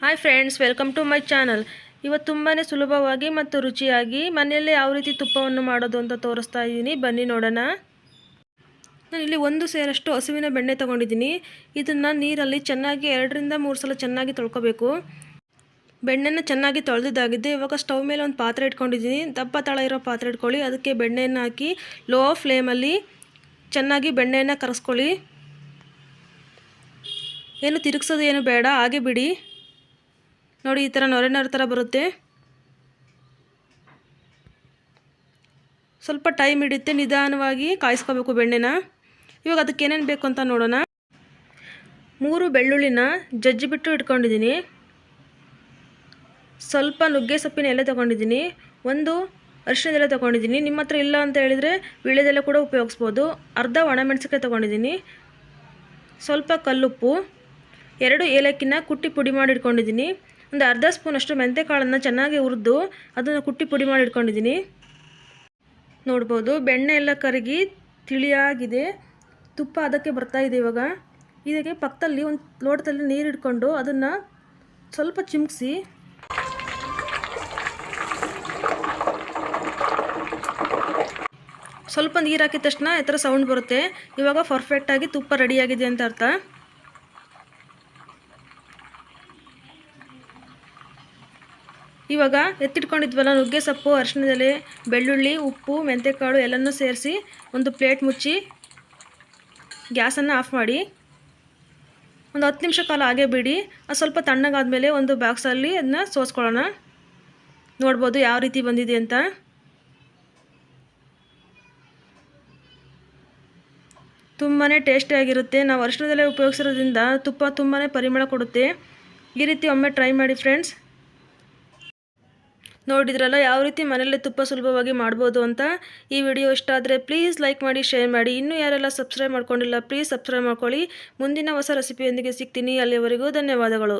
Hi friends welcome to my channel ಇವತ್ತು ತುಂಬಾ ಸುಲಭವಾಗಿ ಮತ್ತು ರುಚಿಯಾಗಿ ಮನೆಯಲ್ಲೇ ಯಾವ ರೀತಿ ತುಪ್ಪವನ್ನು ಮಾಡೋದು ಅಂತ ತೋರಿಸ್ತಾ ಇದ್ದೀನಿ. ಬನ್ನಿ ನೋಡೋಣ. ನಾನಿಲ್ಲಿ ಒಂದು ಸೇರಷ್ಟು ಹಸುವಿನ ಬೆಣ್ಣೆ ತೊಗೊಂಡಿದ್ದೀನಿ. ಇದನ್ನು ನೀರಲ್ಲಿ ಚೆನ್ನಾಗಿ ಎರಡರಿಂದ ಮೂರು ಸಲ ಚೆನ್ನಾಗಿ ತೊಳ್ಕೊಬೇಕು. ಬೆಣ್ಣೆನ ಚೆನ್ನಾಗಿ ತೊಳೆದಿದ್ದಾಗಿದೆ. ಇವಾಗ ಸ್ಟವ್ ಮೇಲೆ ಒಂದು ಪಾತ್ರೆ ಇಟ್ಕೊಂಡಿದ್ದೀನಿ. ದಪ್ಪ ತಳ ಇರೋ ಪಾತ್ರೆ ಇಟ್ಕೊಳ್ಳಿ. ಅದಕ್ಕೆ ಬೆಣ್ಣೆಯನ್ನು ಹಾಕಿ ಲೋ ಫ್ಲೇಮಲ್ಲಿ ಚೆನ್ನಾಗಿ ಬೆಣ್ಣೆಯನ್ನು ಕರೆಸ್ಕೊಳ್ಳಿ. ಏನು ತಿರುಗಿಸೋದು ಏನು ಬೇಡ. ಹಾಗೆ ಬಿಡಿ. ನೋಡಿ, ಈ ಥರ ನೊರೆ ನೊರೆ ಥರ ಬರುತ್ತೆ. ಸ್ವಲ್ಪ ಟೈಮ್ ಹಿಡಿಯುತ್ತೆ, ನಿಧಾನವಾಗಿ ಕಾಯಿಸ್ಕೋಬೇಕು ಬೆಣ್ಣೆನ. ಇವಾಗ ಅದಕ್ಕೆ ಏನೇನು ಬೇಕು ಅಂತ ನೋಡೋಣ. ಮೂರು ಬೆಳ್ಳುಳ್ಳಿನ ಜಜ್ಜಿಬಿಟ್ಟು ಇಟ್ಕೊಂಡಿದ್ದೀನಿ. ಸ್ವಲ್ಪ ನುಗ್ಗೆ ಸೊಪ್ಪಿನ ಎಲೆ ತೊಗೊಂಡಿದ್ದೀನಿ. ಒಂದು ಅರಿಶಿನದ ಎಲೆ ತೊಗೊಂಡಿದ್ದೀನಿ. ನಿಮ್ಮ ಹತ್ರ ಇಲ್ಲ ಅಂತ ಹೇಳಿದರೆ ವೀಳ್ಯದೆಲೆ ಕೂಡ ಉಪಯೋಗಿಸ್ಬೋದು. ಅರ್ಧ ಒಣಮೆಣಸಿಕಾಯಿ ತೊಗೊಂಡಿದ್ದೀನಿ. ಸ್ವಲ್ಪ ಕಲ್ಲುಪ್ಪು. ಎರಡು ಏಲಕ್ಕಿನ ಕುಟ್ಟಿ ಪುಡಿ ಮಾಡಿ ಇಟ್ಕೊಂಡಿದ್ದೀನಿ. ಒಂದು ಅರ್ಧ ಸ್ಪೂನಷ್ಟು ಮೆಂತೆಕಾಳನ್ನು ಚೆನ್ನಾಗಿ ಹುರಿದು ಅದನ್ನು ಕುಟ್ಟಿ ಪುಡಿ ಮಾಡಿ ಇಟ್ಕೊಂಡಿದ್ದೀನಿ. ನೋಡ್ಬೋದು, ಬೆಣ್ಣೆ ಎಲ್ಲ ಕರಗಿ ತಿಳಿಯಾಗಿದೆ. ತುಪ್ಪ ಅದಕ್ಕೆ ಬರ್ತಾ ಇದೆ ಇವಾಗ. ಇದಕ್ಕೆ ಪಕ್ಕದಲ್ಲಿ ಒಂದು ಲೋಟದಲ್ಲಿ ನೀರು ಇಟ್ಕೊಂಡು ಅದನ್ನು ಸ್ವಲ್ಪ ಚಿಮುಕ್ಸಿ. ಸ್ವಲ್ಪ ನೀರು ಹಾಕಿದ ತಕ್ಷಣ ಈ ಥರ ಸೌಂಡ್ ಬರುತ್ತೆ. ಇವಾಗ ಪರ್ಫೆಕ್ಟಾಗಿ ತುಪ್ಪ ರೆಡಿಯಾಗಿದೆ ಅಂತ ಅರ್ಥ. ಇವಾಗ ಎತ್ತಿಟ್ಕೊಂಡಿದ್ವಲ್ಲ ನುಗ್ಗೆ ಸೊಪ್ಪು ಅರಶಿನದಲ್ಲಿ ಬೆಳ್ಳುಳ್ಳಿ, ಉಪ್ಪು, ಮೆಂತೆಕಾಳು ಎಲ್ಲನೂ ಸೇರಿಸಿ ಒಂದು ಪ್ಲೇಟ್ ಮುಚ್ಚಿ ಗ್ಯಾಸನ್ನು ಆಫ್ ಮಾಡಿ. ಒಂದು ಹತ್ತು ನಿಮಿಷ ಕಾಲ ಹಾಗೆ ಬಿಡಿ. ಅದು ಸ್ವಲ್ಪ ತಣ್ಣಗಾದ ಮೇಲೆ ಒಂದು ಬಾಕ್ಸಲ್ಲಿ ಅದನ್ನ ಸೋಸ್ಕೊಳ್ಳೋಣ. ನೋಡ್ಬೋದು ಯಾವ ರೀತಿ ಬಂದಿದೆ ಅಂತ. ತುಂಬಾ ಟೇಸ್ಟಿಯಾಗಿರುತ್ತೆ ನಾವು ಅರಶಿನದಲ್ಲೇ ಉಪಯೋಗಿಸಿರೋದ್ರಿಂದ ತುಪ್ಪ ತುಂಬಾ ಪರಿಮಳ ಕೊಡುತ್ತೆ. ಈ ರೀತಿ ಒಮ್ಮೆ ಟ್ರೈ ಮಾಡಿ ಫ್ರೆಂಡ್ಸ್. ನೋಡಿದ್ರಲ್ಲ, ಯಾವ ರೀತಿ ಮನೆಯಲ್ಲೇ ತುಪ್ಪ ಸುಲಭವಾಗಿ ಮಾಡ್ಬೋದು ಅಂತ ಈ ವಿಡಿಯೋ ಇಷ್ಟ ಆದರೆ ಪ್ಲೀಸ್ ಲೈಕ್ ಮಾಡಿ ಶೇರ್ ಮಾಡಿ. ಇನ್ನೂ ಯಾರೆಲ್ಲ ಸಬ್ಸ್ಕ್ರೈಬ್ ಮಾಡ್ಕೊಂಡಿಲ್ಲ ಪ್ಲೀಸ್ ಸಬ್ಸ್ಕ್ರೈಬ್ ಮಾಡ್ಕೊಳ್ಳಿ. ಮುಂದಿನ ಹೊಸ ರೆಸಿಪಿಯೊಂದಿಗೆ ಸಿಗ್ತೀನಿ. ಅಲ್ಲಿವರೆಗೂ ಧನ್ಯವಾದಗಳು.